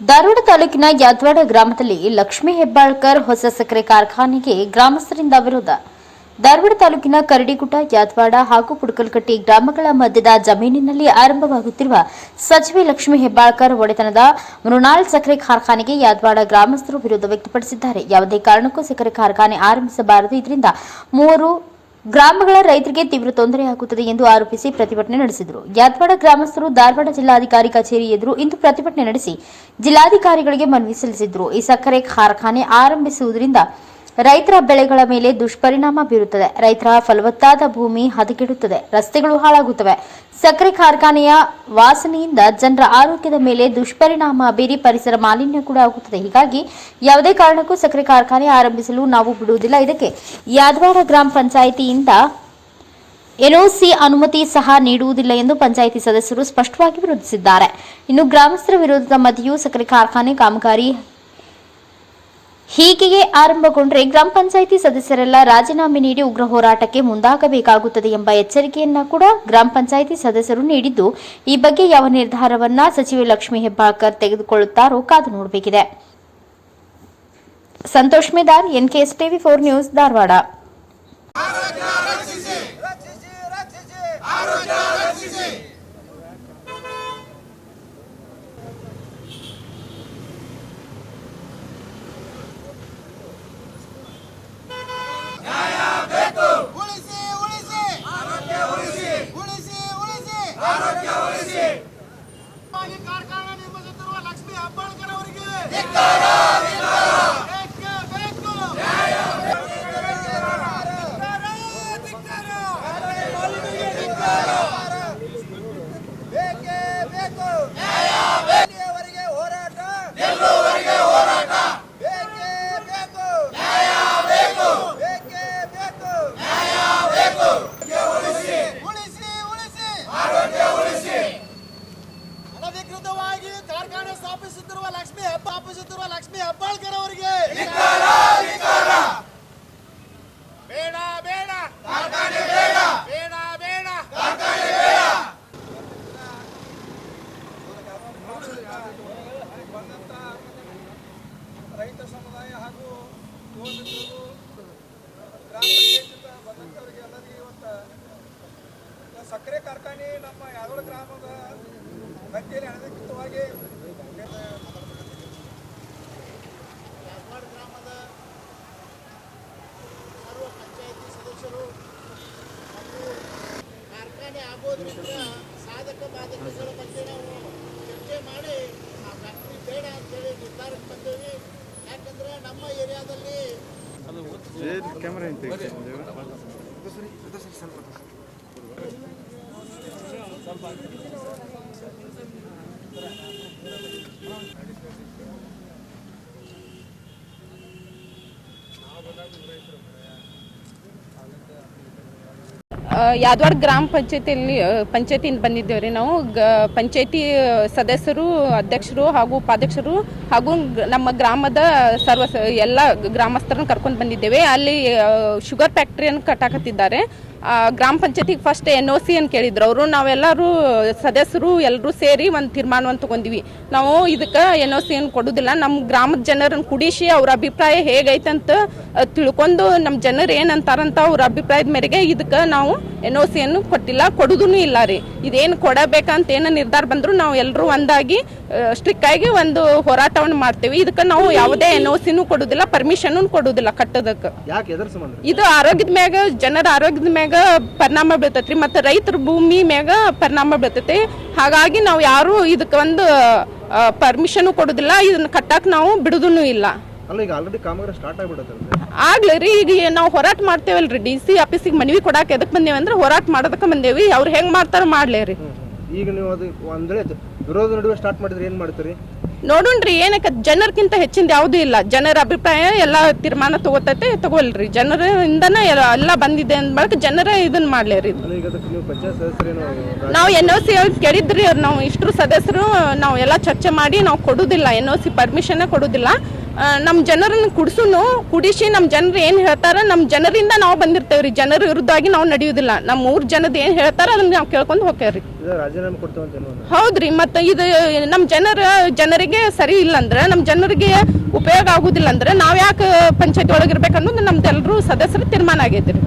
ಧಾರವಾಡ ತಾಲೂಕಿನ ಯಾದವಾಡ ಗ್ರಾಮದಲ್ಲಿ ಲಕ್ಷ್ಮೀ ಹೆಬ್ಬಾಳ್ಕರ್ ಹೊಸ ಸಕ್ಕರೆ ಕಾರ್ಖಾನೆಗೆ ಗ್ರಾಮಸ್ಥರಿಂದ ವಿರೋಧ. ಧಾರವಾಡ ತಾಲೂಕಿನ ಕರಡಿಗುಡ್ಡ, ಯಾದವಾಡ ಹಾಗೂ ಪುಡಕಲ್ಕಟ್ಟಿ ಗ್ರಾಮಗಳ ಮಧ್ಯದ ಜಮೀನಿನಲ್ಲಿ ಆರಂಭವಾಗುತ್ತಿರುವ ಸಚಿವೆ ಲಕ್ಷ್ಮೀ ಹೆಬ್ಬಾಳ್ಕರ್ ಒಡೆತನದ ಮೃಣಾಲ್ ಸಕ್ಕರೆ ಕಾರ್ಖಾನೆಗೆ ಯಾದವಾಡ ಗ್ರಾಮಸ್ಥರು ವಿರೋಧ ವ್ಯಕ್ತಪಡಿಸಿದ್ದಾರೆ. ಯಾವುದೇ ಕಾರಣಕ್ಕೂ ಸಕ್ಕರೆ ಕಾರ್ಖಾನೆ ಆರಂಭಿಸಬಾರದು. ಇದರಿಂದ ಮೂವರು ಗ್ರಾಮಗಳ ರೈತರಿಗೆ ತೀವ್ರ ತೊಂದರೆಯಾಗುತ್ತದೆ ಎಂದು ಆರೋಪಿಸಿ ಪ್ರತಿಭಟನೆ ನಡೆಸಿದರು. ಯಾದವಾಡ ಗ್ರಾಮಸ್ಥರು ಧಾರವಾಡ ಜಿಲ್ಲಾಧಿಕಾರಿ ಕಚೇರಿ ಎದುರು ಇಂದು ಪ್ರತಿಭಟನೆ ನಡೆಸಿ ಜಿಲ್ಲಾಧಿಕಾರಿಗಳಿಗೆ ಮನವಿ ಸಲ್ಲಿಸಿದ್ರು. ಈ ಸಕ್ಕರೆ ಕಾರ್ಖಾನೆ ಆರಂಭಿಸುವುದರಿಂದ ರೈತರ ಬೆಳೆಗಳ ಮೇಲೆ ದುಷ್ಪರಿಣಾಮ ಬೀರುತ್ತದೆ. ರೈತರ ಫಲವತ್ತಾದ ಭೂಮಿ ಹದಗೆಡುತ್ತದೆ. ರಸ್ತೆಗಳು ಹಾಳಾಗುತ್ತವೆ. ಸಕ್ಕರೆ ಕಾರ್ಖಾನೆಯ ವಾಸನೆಯಿಂದ ಜನರ ಆರೋಗ್ಯದ ಮೇಲೆ ದುಷ್ಪರಿಣಾಮ ಬೀರಿ ಪರಿಸರ ಮಾಲಿನ್ಯ ಕೂಡ ಆಗುತ್ತದೆ. ಹೀಗಾಗಿ ಯಾವುದೇ ಕಾರಣಕ್ಕೂ ಸಕ್ಕರೆ ಕಾರ್ಖಾನೆ ಆರಂಭಿಸಲು ನಾವು ಬಿಡುವುದಿಲ್ಲ. ಇದಕ್ಕೆ ಯಾದವಾಡ ಗ್ರಾಮ ಪಂಚಾಯಿತಿಯಿಂದ ಎನ್ಒಸಿ ಅನುಮತಿ ಸಹ ನೀಡುವುದಿಲ್ಲ ಎಂದು ಪಂಚಾಯಿತಿ ಸದಸ್ಯರು ಸ್ಪಷ್ಟವಾಗಿ ವಿರೋಧಿಸಿದ್ದಾರೆ. ಇನ್ನು ಗ್ರಾಮಸ್ಥರ ವಿರೋಧದ ಮಧ್ಯೆಯೂ ಸಕ್ಕರೆ ಕಾರ್ಖಾನೆ ಕಾಮಗಾರಿ ಹೀಗೆಯೇ ಆರಂಭಗೊಂಡರೆ ಗ್ರಾಮ ಪಂಚಾಯಿತಿ ಸದಸ್ಯರೆಲ್ಲ ರಾಜೀನಾಮೆ ನೀಡಿ ಉಗ್ರ ಹೋರಾಟಕ್ಕೆ ಮುಂದಾಗಬೇಕಾಗುತ್ತದೆ ಎಂಬ ಎಚ್ಚರಿಕೆಯನ್ನ ಕೂಡ ಗ್ರಾಮ ಪಂಚಾಯಿತಿ ಸದಸ್ಯರು ನೀಡಿದ್ದು, ಈ ಬಗ್ಗೆ ಯಾವ ನಿರ್ಧಾರವನ್ನ ಸಚಿವೆ ಲಕ್ಷ್ಮೀ ಹೆಬ್ಬಾಳ್ಕರ್ ತೆಗೆದುಕೊಳ್ಳುತ್ತಾರೋ ಕಾದು ನೋಡಬೇಕಿದೆ. Santosh Medar NKS TV four news Dharwad. ಕಾರ್ಖಾನೆ ಸ್ಥಾಪಿಸುತ್ತಿರುವ ಲಕ್ಷ್ಮಿ ಹಬ್ಬ ಸ್ಥಾಪಿಸುತ್ತಿರುವ ಲಕ್ಷ್ಮಿ ಹೆಬ್ಬಾಳ್ಕರ್ ಅವರಿಗೆ. ಬೇಡ ಬೇಡ. ಕಾರ್ಖಾನೆ ಬೇಡ. ಬೇಡ ಬೇಡ. ಕಾರ್ಖಾನೆ ಬೇಡ. ರೈತ ಸಮುದಾಯ ಹಾಗೂ ಯುವ ಮಿತ್ರರು ಗ್ರಾಮ ಪಂಚಾಯತಿಂದ ಬಂದಂಥವರಿಗೆ ಎಲ್ಲರಿಗೆ ಇವತ್ತು ಸಕ್ಕರೆ ಕಾರ್ಖಾನೆ ನಮ್ಮ ಯಾದವ ಗ್ರಾಮದ ಗದ್ದೆಯಲ್ಲಿ ಅನಧಿಕೃತವಾಗಿ ಯಾದವಾಡ ಗ್ರಾಮದ ಸರ್ವ ಪಂಚಾಯಿತಿ ಸದಸ್ಯರು ಮತ್ತು ಕಾರ್ಖಾನೆ ಆಗೋದ್ರಿಂದ ಸಾಧಕ ಬಾಧಕಗಳ ಬಗ್ಗೆ ನಾವು ಚರ್ಚೆ ಮಾಡಿ ಆ ಫ್ಯಾಕ್ಟ್ರಿ ಬೇಡ ಅಂತೇಳಿ ನಿರ್ಧಾರಕ್ಕೆ ಬಂದೇವಿ ಯಾಕಂದ್ರೆ ನಮ್ಮ ಏರಿಯಾದಲ್ಲಿ ಆ, ಯಾದವಾಡ ಗ್ರಾಮ ಪಂಚಾಯತಿಯಲ್ಲಿ ಪಂಚಾಯತಿಯಿಂದ ಬಂದಿದ್ದೇವೆ ರೀ ನಾವು. ಗ, ಪಂಚಾಯತಿ ಸದಸ್ಯರು, ಅಧ್ಯಕ್ಷರು ಹಾಗೂ ಉಪಾಧ್ಯಕ್ಷರು ಹಾಗೂ ನಮ್ಮ ಗ್ರಾಮದ ಸರ್ವ ಎಲ್ಲ ಗ್ರಾಮಸ್ಥರನ್ನು ಕರ್ಕೊಂಡು ಬಂದಿದ್ದೇವೆ. ಅಲ್ಲಿ ಶುಗರ್ ಫ್ಯಾಕ್ಟ್ರಿಯನ್ನು ಕಟ್ಟಾಕತ್ತಿದ್ದಾರೆ. ಗ್ರಾಮ ಪಂಚಾಯತಿಗೆ ಫಸ್ಟ್ ಎನ್ ಒ ಸಿ ಅಂತ ಕೇಳಿದ್ರು. ಅವರು ನಾವೆಲ್ಲರೂ ಸದಸ್ಯರು ಎಲ್ಲರೂ ಸೇರಿ ಒಂದು ತೀರ್ಮಾನವನ್ನು ತಗೊಂಡಿವಿ. ನಾವು ಇದಕ್ಕೆ ಎನ್ ಒ ಸಿ ಏನು ಕೊಡೋದಿಲ್ಲ. ನಮ್ಮ ಗ್ರಾಮದ ಜನರನ್ನು ಕುಡಿಸಿ ಅವ್ರ ಅಭಿಪ್ರಾಯ ಹೇಗೈತಂತ ತಿಳ್ಕೊಂಡು ನಮ್ಮ ಜನರು ಏನಂತಾರಂತ ಅವ್ರ ಅಭಿಪ್ರಾಯದ ಮೇರೆಗೆ ಇದಕ್ಕೆ ನಾವು ಎನ್ ಒ ಸಿಯನ್ನು ಕೊಟ್ಟಿಲ್ಲ. ಕೊಡೋದೂ ಇಲ್ಲ ರೀ. ಇದೇನು ಕೊಡಬೇಕಂತ ಏನು ನಿರ್ಧಾರ ಬಂದರೂ ನಾವು ಎಲ್ಲರೂ ಒಂದಾಗಿ ಸ್ಟ್ರಿಕ್ ಆಗಿ ಒಂದು ಹೋರಾಟವನ್ನು ಮಾಡ್ತೀವಿ. ಇದಕ್ಕೆ ನಾವು ಯಾವುದೇ ಎನ್ ಓ ಸಿನೂ ಕೊಡುದಿಲ್ಲ ಪರ್ಮಿಷನ್ ಕೊಡುದಿಲ್ಲ ಕಟ್ಟೋದಕ್ಕೆ. ಇದು ಆರೋಗ್ಯದ ಮ್ಯಾಗ ಜನರ ಆರೋಗ್ಯದ ಮ್ಯಾಗ ಪರಿಣಾಮ ಬೀಳ್ತೈತ್ರಿ ಮತ್ತು ರೈತರ ಭೂಮಿ ಮ್ಯಾಗ ಪರಿಣಾಮ ಬೀಳ್ತೈತಿ ಹಾಗಾಗಿ ನಾವು ಯಾರು ಇದಕ್ಕೆ ಒಂದು ಪರ್ಮಿಷನ್ ಕೊಡುದಿಲ್ಲ ಇದನ್ನ ಕಟ್ಟಕ್ ನಾವು ಬಿಡುದೂ ಇಲ್ಲ. ಆಗ್ಲಿ ರೀ ಈಗ ನಾವು ಹೋರಾಟ ಮಾಡ್ತೇವಲ್ರಿ ಡಿ ಸಿ ಆಫೀಸಿಗೆ ಮನವಿ ಕೊಡಾಕ ಎದಕ್ ಬಂದೇವಿ ಅಂದ್ರೆ ಹೋರಾಟ ಮಾಡೋದಕ್ಕೆ ಬಂದೇವಿ ಅವ್ರು ಹೆಂಗ್ ಮಾಡ್ತಾರ ಮಾಡ್ಲೇ ರೀ ಈಗ ನೀವು ವಿರೋಧ ನಡುವೆ ಸ್ಟಾರ್ಟ್ ಮಾಡಿದ್ರೆ ಏನ್ ಮಾಡ್ತೀರಿ? ನೋಡೋಣ್ರಿ ಏನಕ್ಕೆ ಜನರ್ಕಿಂತ ಹೆಚ್ಚಿಂದ ಯಾವುದೂ ಇಲ್ಲ. ಜನರ ಅಭಿಪ್ರಾಯ ಎಲ್ಲ ತೀರ್ಮಾನ ತಗೋತೈತೆ ತಗೋಲ್ರಿ ಜನರಿಂದನೇ ಎಲ್ಲ ಎಲ್ಲ ಬಂದಿದೆ ಅಂದ ಬಳಿಕ ಜನರೇ ಇದನ್ನ ಮಾಡ್ಲೇ ರೀ ಅಲ್ಲ ಈಗ ಅದಕ್ಕೆ ನೀವು ಪಂಚಾಯತ್ ಸದಸ್ಯರೇನು ನಾವು ಎನ್ ಓ ಸಿ ಕೇಳಿದ್ರಿ ಅವ್ರು ನಾವು ಇಷ್ಟು ಸದಸ್ಯರು ನಾವು ಎಲ್ಲ ಚರ್ಚೆ ಮಾಡಿ ನಾವು ಕೊಡುದಿಲ್ಲ. ಎನ್ ಓ ಸಿ ಪರ್ಮಿಷನ್ ಕೊಡುದಿಲ್ಲ. ನಮ್ಮ ಜನರನ್ನ ಕುಡಿಸೂ ಕುಡಿಸಿ ನಮ್ಮ ಜನರು ಏನು ಹೇಳ್ತಾರೆ ನಮ್ಮ ಜನರಿಂದ ನಾವು ಬಂದಿರ್ತೇವೆ ರೀ ಜನರ ವಿರುದ್ಧವಾಗಿ ನಾವು ನಡೆಯುವುದಿಲ್ಲ. ನಮ್ಮ ಊರ ಜನದ ಏನು ಹೇಳ್ತಾರೆ ಅದನ್ನ ನಾವು ಕೇಳ್ಕೊಂಡು ಹೋಗ್ತೇವ್ರಿ. ರೀ ಹೌದು ರೀ ಹೌದ್ರಿ ಮತ್ತೆ ಇದು ನಮ್ಮ ಜನರ ಜನರಿಗೆ ಸರಿ ಇಲ್ಲ ಅಂದ್ರೆ ನಮ್ಮ ಜನರಿಗೆ ಉಪಯೋಗ ಆಗುದಿಲ್ಲ ಅಂದ್ರೆ ನಾವು ಯಾಕೆ ಪಂಚಾಯತ್ ಒಳಗಿರ್ಬೇಕನ್ನೋದು ನಮ್ದೆಲ್ಲರೂ ಸದಸ್ಯರು ತೀರ್ಮಾನ ಆಗೈತೆ ರೀ.